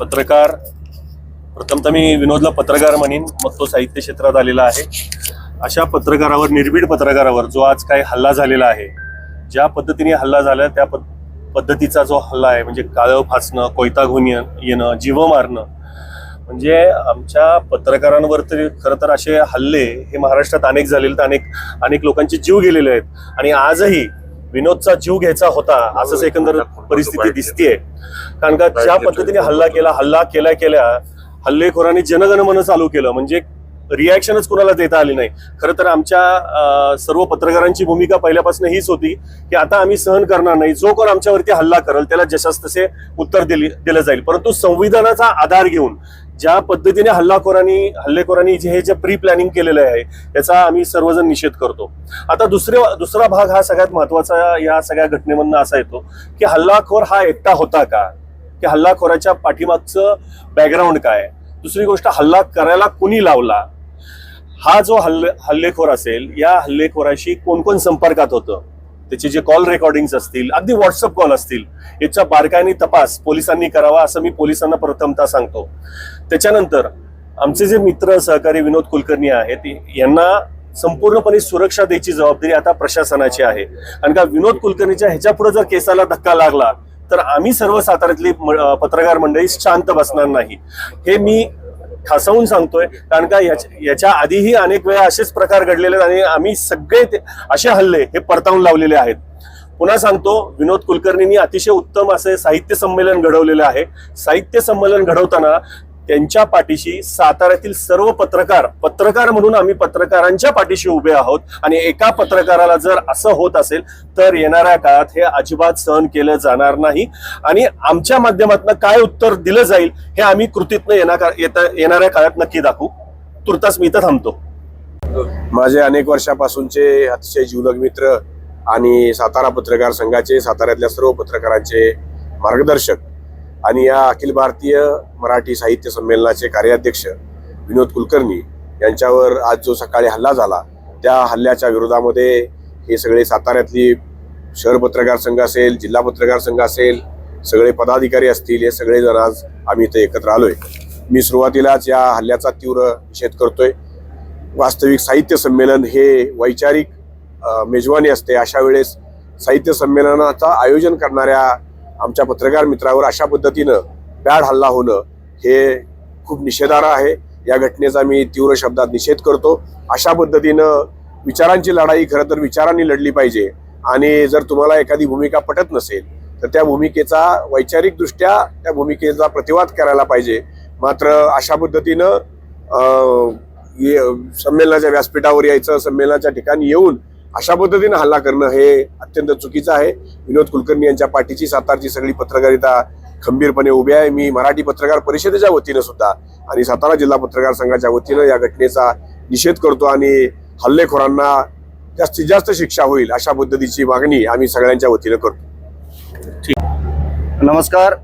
पत्रकार प्रथमतः मी विनोदला पत्रकार म्हणेन मग तो साहित्य क्षेत्रात आलेला आहे. अशा पत्रकारावर निर्भीड पत्रकारावर जो आज काही हल्ला झालेला आहे ज्या पद्धतीने हल्ला झाला त्या पद्धतीचा जो हल्ला आहे म्हणजे काळं फासणं कोयता घेऊन येणं जीव मारणं म्हणजे आमच्या पत्रकारांवर तरी खरं तर असे हल्ले हे महाराष्ट्रात अनेक झालेले आहेत अनेक अनेक लोकांचे जीव गेलेले आहेत. आणि आजही विनोदचा जीव घ्यायचा होता असंच एकंदर परिस्थिती दिसतीये. कारण का ज्या पद्धतीने हल्ला केला हल्ला केल्या केल्या हल्लेखोरांनी जनगणमन चालू केलं. म्हणजे रिॲक्शनच कुणाला देता आली नाही. खरं तर आमच्या सर्व पत्रकारांची भूमिका पहिल्यापासून हीच होती की आता आम्ही सहन करणार नाही. जो कोण आमच्यावरती हल्ला करेल त्याला जशास तसे उत्तर दिली दिलं जाईल. परंतु संविधानाचा आधार घेऊन ज्या पद्धतीने हल्लाखोरांनी हल्लेखोरांनी जे हे जे प्री प्लॅनिंग केलेलं आहे याचा आम्ही सर्वजण निषेध करतो. आता दुसरे दुसरा भाग हा सगळ्यात महत्त्वाचा या सगळ्या घटनेमधनं असा येतो की हल्लाखोर हा एकटा होता का? की हल्लाखोराच्या पाठीमागचं बॅकग्राऊंड काय? दुसरी गोष्ट हल्ला करायला कुणी लावला? हा जो हल्ले हल्लेखोर असेल या हल्लेखोराशी कोण कोण संपर्कात होतं? त्याचे जे कॉल रेकॉर्डिंग्स असतील अगदी व्हॉट्सअप कॉल असतील याचा बारकाईने तपास पोलिसांनी करावा असं मी पोलिसांना प्रथमतः सांगतो. त्याच्यानंतर आमचे जे मित्र सहकारी विनोद कुलकर्णी आहेत यांना संपूर्णपणे सुरक्षा द्यायची जबाबदारी आता प्रशासनाची आहे. कारण का विनोद कुलकर्णीच्या ह्याच्या पुढे जर केसाला धक्का लागला तर आम्ही सर्व साताऱ्यातली म- पत्रकार मंडळी शांत बसणार नाही. हे मी ठासवून सांगतोय कारण का याच्या याच्या आधीही अनेक वेळा असेच प्रकार घडलेले आहेत आणि आम्ही सगळे ते- असे हल्ले हे परतावून लावलेले आहेत. पुन्हा सांगतो विनोद कुलकर्णींनी अतिशय उत्तम असे साहित्य संमेलन घडवलेलं आहे. साहित्य संमेलन घडवताना त्यांच्या पाठीशी साताऱ्यातील सर्व पत्रकार पत्रकार म्हणून आम्ही पत्रकारांच्या पाठीशी उभे आहोत. आणि एका पत्रकाराला जर असं होत असेल तर येणाऱ्या काळात हे अजिबात सहन केलं जाणार नाही. आणि आमच्या माध्यमातून काय उत्तर दिलं जाईल हे आम्ही कृतीतनं येणार येता- येणाऱ्या काळात नक्की दाखवू. तुर्तास मी इथं थांबतो. माझे अनेक वर्षापासूनचे अतिशय जीवलग मित्र आणि सातारा पत्रकार संघाचे साताऱ्यातल्या सर्व पत्रकारांचे मार्गदर्शक आणि या अखिल भारतीय मराठी साहित्य संमेलनाचे कार्याध्यक्ष विनोद कुलकर्णी यांच्यावर आज जो सकाळी हल्ला झाला त्या हल्ल्याच्या विरोधामध्ये हे सगळे साताऱ्यातली शहर पत्रकार संघ असेल जिल्हा पत्रकार संघ असेल सगळे पदाधिकारी असतील हे सगळे जण आज आम्ही इथे एकत्र आलोय. मी सुरुवातीलाच या हल्ल्याचा तीव्र निषेध करतोय. वास्तविक साहित्य संमेलन हे वैचारिक मेजवानी असते. अशा वेळेस साहित्य संमेलनाचं आयोजन करणाऱ्या आमच्या पत्रकार मित्रावर अशा पद्धतीनं पॅड हल्ला होणं हे खूप निषेधार्ह आहे. या घटनेचा मी तीव्र शब्दात निषेध करतो. अशा पद्धतीनं विचारांची लढाई खरं तर विचारांनी लढली पाहिजे आणि जर तुम्हाला एखादी भूमिका पटत नसेल तर त्या भूमिकेचा वैचारिकदृष्ट्या त्या भूमिकेचा प्रतिवाद करायला पाहिजे. मात्र अशा पद्धतीनं ये- संमेलनाच्या व्यासपीठावर यायचं संमेलनाच्या ठिकाणी येऊन अशा पद्धतीनं हल्ला करणं हे अत्यंत चुकीचं आहे. विनोद कुलकर्णी यांच्या पाठीची सातारची सगळी पत्रकारिता खंबीरपणे उभी आहे. मी मराठी पत्रकार परिषदेच्या वतीनं सुद्धा आणि सातारा जिल्हा पत्रकार संघाच्या वतीनं या घटनेचा निषेध करतो आणि हल्लेखोरांना जास्तीत जास्त शिक्षा होईल अशा पद्धतीची मागणी आम्ही सगळ्यांच्या वतीनं करतो. नमस्कार.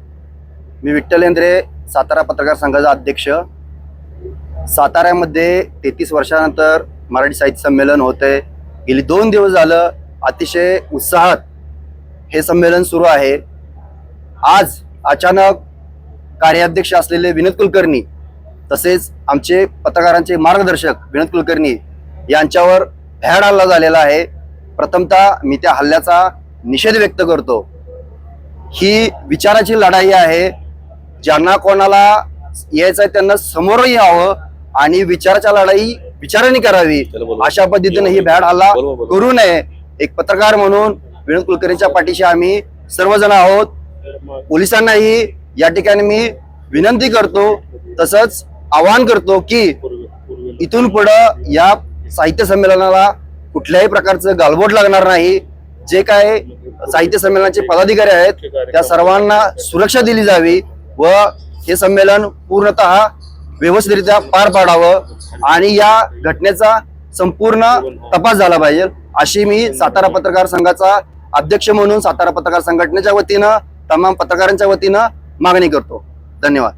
मी विठ्ठल लेंद्रे सातारा पत्रकार संघाचा अध्यक्ष. साताऱ्यामध्ये तेहतीस वर्षानंतर मराठी साहित्य संमेलन होते गेली दोन दिवस झालं अतिशय उत्साहात हे संमेलन सुरू आहे. आज अचानक कार्याध्यक्ष असलेले विनोद कुलकर्णी तसेच आमचे पत्रकारांचे मार्गदर्शक विनोद कुलकर्णी यांच्यावर भ्याड हल्ला झालेला आहे. प्रथमतः मी त्या हल्ल्याचा निषेध व्यक्त करतो. ही विचाराची लढाई आहे. ज्यांना कोणाला यायचं आहे त्यांना समोर यावं आणि विचाराच्या लढाई विचाराने करावी. अशा पद्धतीने ही भॅड हल्ला करू नये. एक पत्रकार म्हणून विनोद कुलकर्णीच्या पाठीशी आम्ही सर्वजण आहोत. पोलिसांनाही या ठिकाणी मी विनंती करतो तसंच आवाहन करतो की इथून पुढं या साहित्य संमेलनाला कुठल्याही प्रकारचं गालबोट लागणार नाही. जे काय साहित्य संमेलनाचे पदाधिकारी आहेत त्या सर्वांना सुरक्षा दिली जावी व हे संमेलन पूर्णतः व्यवस्थितरित्या पार पाडावं आणि या घटनेचा संपूर्ण तपास झाला पाहिजे. अशी मी सातारा पत्रकार संघाचा अध्यक्ष म्हणून सातारा पत्रकार संघटनेच्या वतीनं तमाम पत्रकारांच्या वतीनं मागणी करतो. धन्यवाद.